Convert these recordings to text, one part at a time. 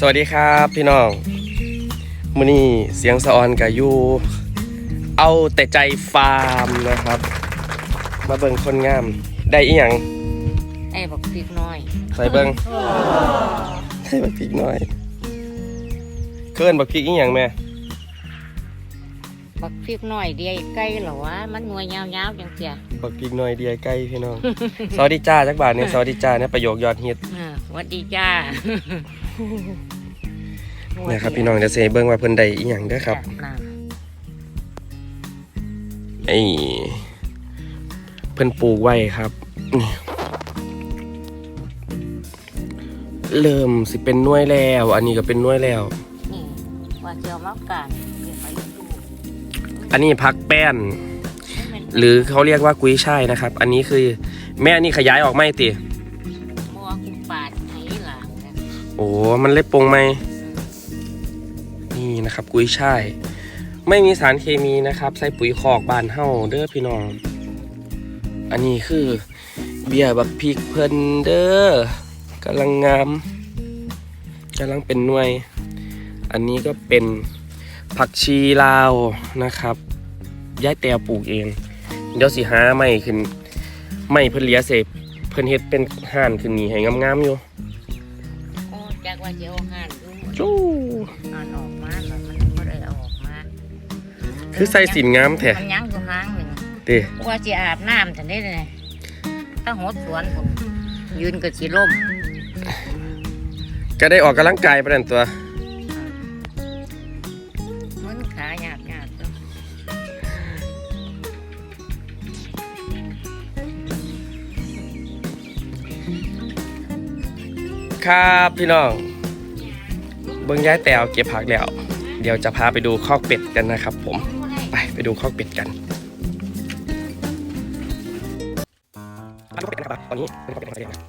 สวัสดีครับพี่น้องมื้อนี้เสียงสะออนกับยูเอาแต่ใจฟาร์มนะครับ มาเบิ่งคนงามได้อีหยังไอ้บอกพริกน้อย ใส่เบิ่งให้บักพริกหน่อยเคิ่นบักพริกอีหยังแม่บักพริกน้อยเดียวใกล้เหรอวะมันหน่วยยาวๆจังเสียบักพริกหน่อยเดียใกล้พี่น้อง สวัสดีจ้าจักบาทเนี่ยสวัสดีจ้าเนี่ยประโยคยอดฮิตอ่า หวัดดีจ้าเนี่ยครับพี่น้องเดี๋ยวสิให้เบิ่งว่าเพิ่นได้อีหยังเด้อครับน่ะไอ้เพิ่นปลูกไว้ครับนี่เริ่มสิเป็นหน่วยแล้ว อันนี้ก็เป็นหน่วยแล้วนี่ว่าเจียวมะกันเดี๋ยวไปดูอันนี้พักแป้นมันหรือเขาเรียกว่ากุ้ยช่ายนะครับ อันนี้คือ แม่อันนี้ขยายออกไหมติ โอ้มันเล็บปงไหมนี่นะครับกุ้ยช่ายไม่มีสารเคมีนะครับ ใส่ปุ๋ยคอกบานเฮ้าเด้อพี่น้อง อันนี้คือ เบียร์บักพริกเพิ่นเด้อกำลังงามกำลังเป็นหน่วย อันนี้ก็เป็นผักชีลาวนะครับย้ายแตวปลูกเอง เดี๋ยวสิหาไม่ขึ้น ไม่เพิ่นเลียเสพเพิ่นเฮ็ดเป็นห่านขึ้นนี่ให้งามๆอยู่ จากว่าเจียวหานดูจู้นอนออกมาแล้วมันไม่ได้เอาออกมาคือใส่สินงามแท้มันยังอยู่ห้างหนึ่งเด้ว่าจะอาบน้ำทันได้เลยถ้าหดสวนผมยืนกับสีล่มก็ได้ออกกำลังกายไปนั่นตัว ครับพี่น้อง เบิ้งย้ายแตวเก็บผักแล้ว เดี๋ยวจะพาไปดูคอกเป็ดกันนะครับ ผม ไปไปดูคอกเป็ดกันอันนี้คอกเป็ดนะครับตอนนี้เป็นคอกเป็ดของไซเดนนะ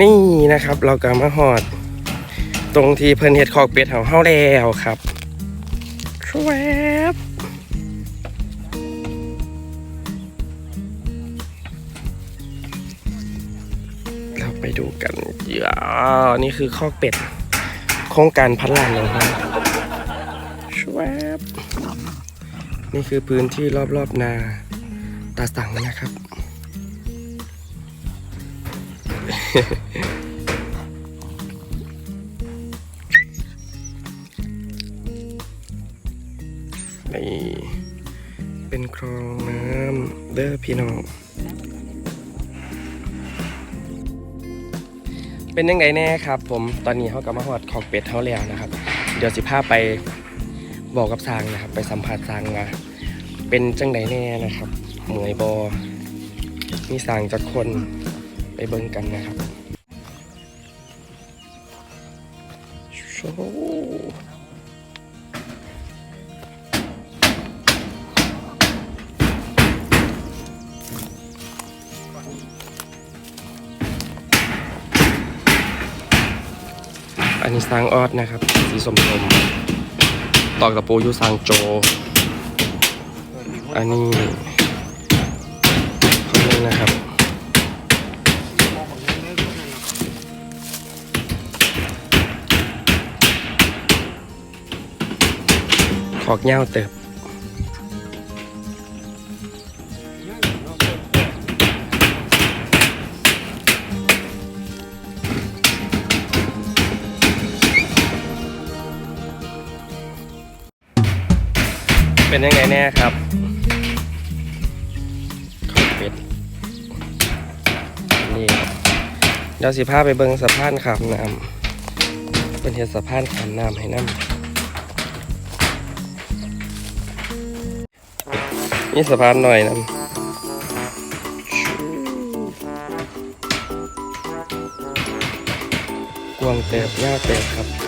นี่นะครับเรากำมาหอด ตรงที่เพิ่นเฮ็ดคอกเป็ดของเฮาแล้วครับชวบ ดูกันอย่านี่คือคอกเป็ดโครงการพันานของเราชวบนี่คือพื้นที่รอบๆนาตาสังนะครับ นี่เป็นคลองน้ำเด้อพี่น้อง เป็นยังไงแน่ครับ ผมตอนนี้เขากำลับมาหอดขอกเป็ดเขาแล้วนะครับ เดี๋ยวสิพาไปบอกกับซางนะครับ ไปสัมผัสซางว่าเป็นจังไดแน่นะครับเหมยบอมีสางจากคนไปเบิ่งกันนะครับโช อันนี้สร้างออดนะครับ สีสมสมๆตอกตะปูยูสร้างโจ อันนี้เขนึงนะครับ ขอกเง่าวเติบ เป็นยังไงแน่ครับขอบเป็ดนี่ครับเดี๋ยวสิพาไปเบิงสะพานขามน้ำเป็นเห็ดสะพานขามน้ำให้น้ำนี่สะพานหน่อยน้ำกวงเติบย่าวเติบครับ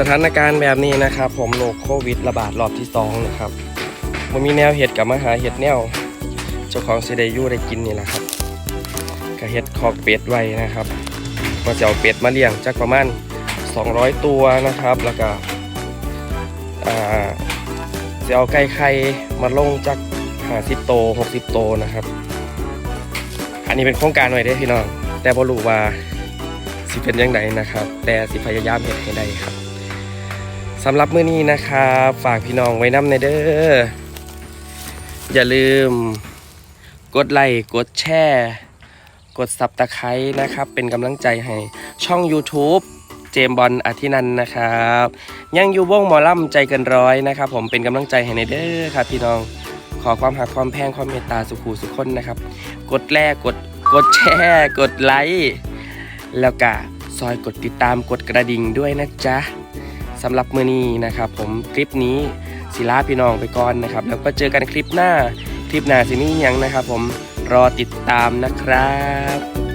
สถานการณ์แบบนี้นะครับ ผมโรคโควิดระบาดรอบที่สองนะครับมันมีแนวเห็ดกับมาหาเห็ดแนวเจ้าของสิได้ยู่ได้กินนี่แหละครับก็เห็ดคอกเป็ดไว้นะครับมาจะเอาเป็ดมาเลี้ยงจากประมาณ 200 ตัวนะครับ แล้วก็จะเอาไก่ไข่มาลงจากหาสิบโตหกสิบโตนะครับ อันนี้เป็นโครงการหน่อยได้พี่น้อง แต่บ่รู้ว่าสิเป็นยังไงนะครับ แต่สิพยายามเห็นให้ได้ครับ สำหรับมื้อนี้นะครับฝากพี่น้องไว้น้ำในเด้ออย่าลืม กดไลค์กดแชร์กดซับตะไคร้นะครับ เป็นกำลังใจให้ช่อง YouTube เจมบอลอาทินันนะครับ ยังอยู่วงหมอล่ำใจเกินร้อยนะครับ ผมเป็นกำลังใจให้ในเด้อครับพี่น้องขอความหักความแพงความเมตตาสุขูสุขคนนะครับ กดแลกกดกดแชร์กดไลค์แล้วก็ซอยกดติดตามกดกระดิ่งด้วยนะจ๊ะ สำหรับมือนี้นะครับ ผมคลิปนี้ศิลาพี่น้องไปก่อนนะครับ แล้วก็เจอกันคลิปหน้าคลิปหน้าสิมียังนะครับ ผมรอติดตามนะครับ